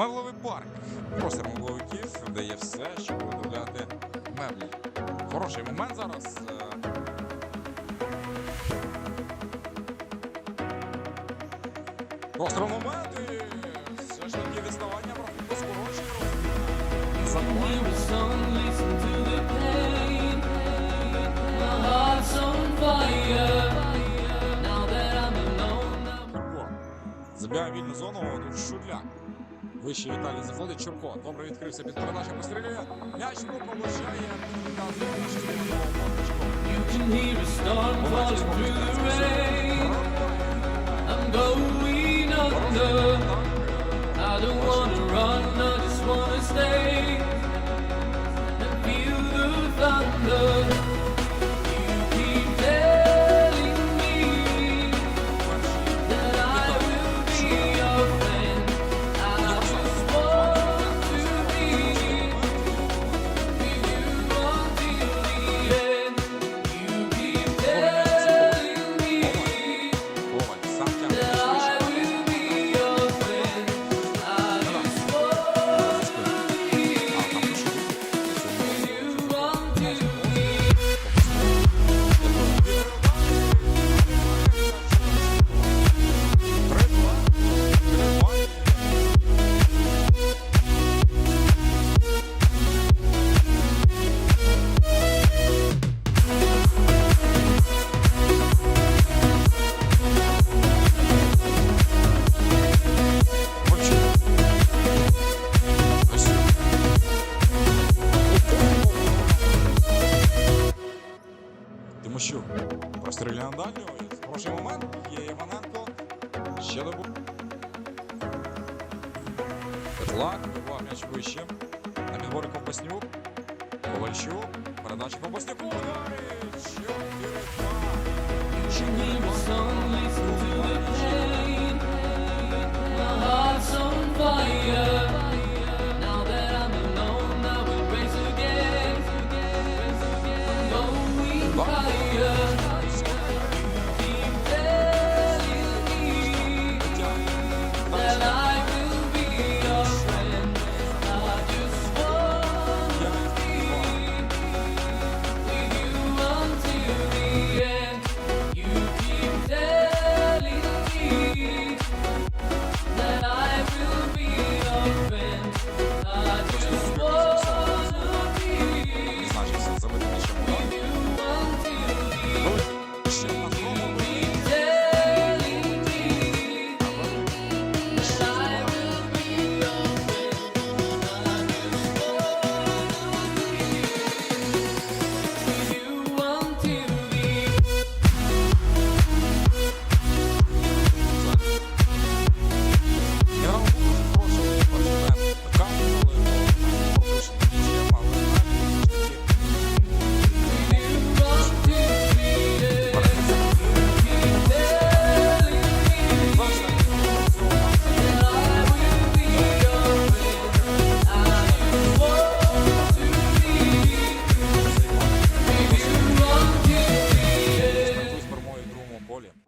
Меблевий парк. Просто мебловиків дає все, щоб виготовляти меблі. Хороший момент зараз. Е. Просто момент і все ж таки відставання про скорочення. Забігає вільну зону тут шудляк. Вищий Віталій заходить. Чурко. Добре відкрився під передачу. Пострілює. М'яч ну получає. I don't want Юліан Даніловіс. Хороший момент. Є Іваненко. Ще добу. Петлак. Добував м'яч вище. На підборі Ковбаснюк. Ковальчук. Передача Ковбаснюку. Ударить. Чотири. Два.